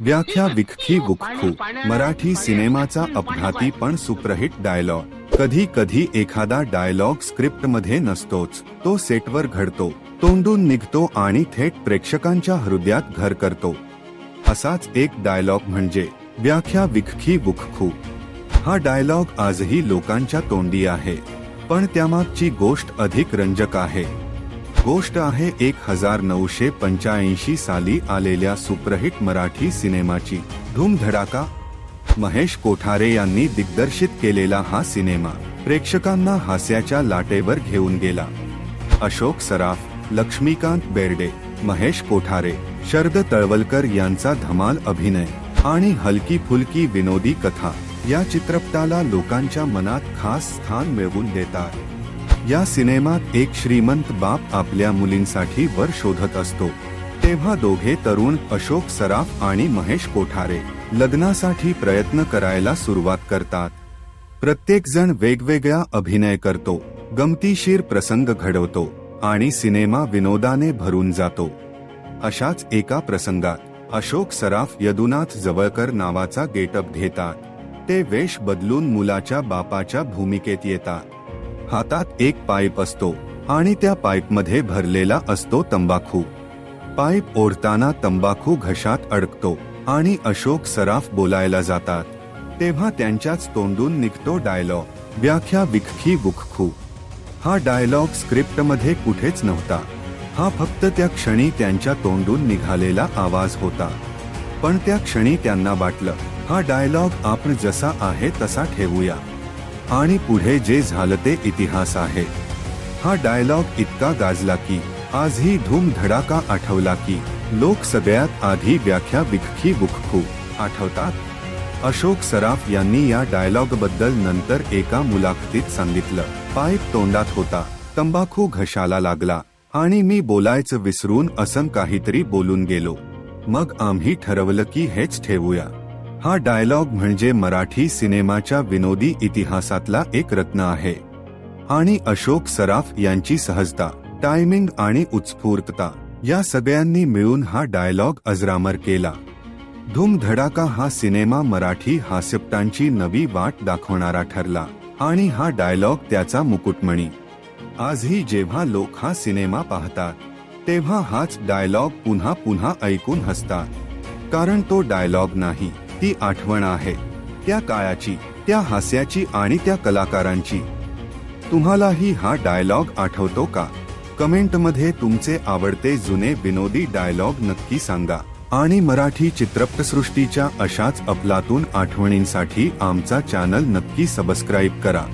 व्याख्या विखखी बुखखू मराठी सिनेमाचा अपघाती पण सुप्रहिट डायलॉग. कधी कधी एखादा डायलॉग स्क्रिप्टमध्ये नसतोच. तो सेटवर घडतो. तोंडून निघतो आणि थेट प्रेक्षकांच्या हृदयात घर करतो. असाच एक डायलॉग म्हणजे व्याख्या विखखी बुखखू हा डायलॉग आजही लोकांच्या तोंडी आहे. पण त्यामागची गोष्ट अधिक रंजक आहे. गोष्ट आहे एक हजार नऊशे पंच्याऐंशी साली आलेल्या सुप्रहिट मराठी सिनेमाची. धूमधडाका. महेश कोठारे यांनी दिग्दर्शित केलेला हा सिनेमा प्रेक्षकांना हास्याच्या लाटेवर घेऊन गेला. अशोक सराफ लक्ष्मीकांत बेर्डे महेश कोठारे शरद तळवलकर यांचा धमाल अभिनय आणि हलकी फुलकी विनोदी कथा या चित्रपटाला लोकांच्या मनात खास स्थान मिळवून देतात. या सिनेमात एक श्रीमंत बाप आपल्या मुलींसाठी वर शोधत असतो. तेव्हा दोघे तरुण अशोक सराफ आणि महेश कोठारे लग्नासाठी प्रयत्न करायला सुरुवात करतात. प्रत्येक जण वेगवेगळा अभिनय करतो गमतीशीर प्रसंग घडवतो आणि सिनेमा विनोदाने भरून जातो. अशाच एका प्रसंगात अशोक सराफ यदुनाथ जवळकर नावाचा गेटअप घेतात. ते वेश बदलून मुलाच्या बापाच्या भूमिकेत येतात. हातात एक पाईप असतो आणि त्या पाईपमध्ये भरलेला असतो तंबाखू. पाईप ओढताना तंबाखू घशात अडकतो आणि अशोक सराफ बोलायला जातात. तेव्हा त्यांच्याच तोंडून निघतो डायलॉग व्याख्या विखखी बुखखू हा डायलॉग स्क्रिप्टमध्ये कुठेच नव्हता. हा फक्त त्या क्षणी त्यांच्या तोंडून निघालेला आवाज होता. पण त्या क्षणी त्यांना वाटलं हा डायलॉग आपण जसा आहे तसा ठेवूया. आणि पुढे जे झालं ते इतिहास आहे. हा डायलॉग इतका गाजला की आजही धूम धडाका आठवला की लोक सगळ्यात आधी व्याख्या विखखी बुखखू आठवतात. अशोक सराफ यांनी या डायलॉगबद्दल नंतर एका मुलाखतीत सांगितलं. पाईप तोंडात होता तंबाखू घशाला लागला आणि मी बोलायचं विसरून असं काहीतरी बोलून गेलो. मग आम्ही ठरवलं की हेच ठेवूया. हा डायलॉग म्हणजे मराठी सिनेमाच्या विनोदी इतिहासातला एक रत्न आहे. आणि अशोक सराफ यांची सहजता टायमिंग आणि उत्स्फूर्तता या सगळ्यांनी मिळून हा डायलॉग अजरामर केला. धूमधडाका हा सिनेमा मराठी हास्यपटांची नवी वाट दाखवणारा ठरला आणि हा डायलॉग त्याचा मुकुटमणी. आजही जेव्हा लोक हा सिनेमा पाहतात तेव्हा हाच डायलॉग पुन्हा पुन्हा ऐकून हसतात. कारण तो डायलॉग नाही. ती आठवण आहे. त्या काळाची त्या हास्याची आणि त्या कलाकारांची. तुम्हालाही हा डायलॉग आठवतो का? कमेंटमध्ये तुमचे आवडते जुने विनोदी डायलॉग नक्की सांगा. आणि मराठी चित्रपटसृष्टीच्या अशाच अपलातून आठवणींसाठी आमचा चॅनल नक्की सबस्क्राईब करा.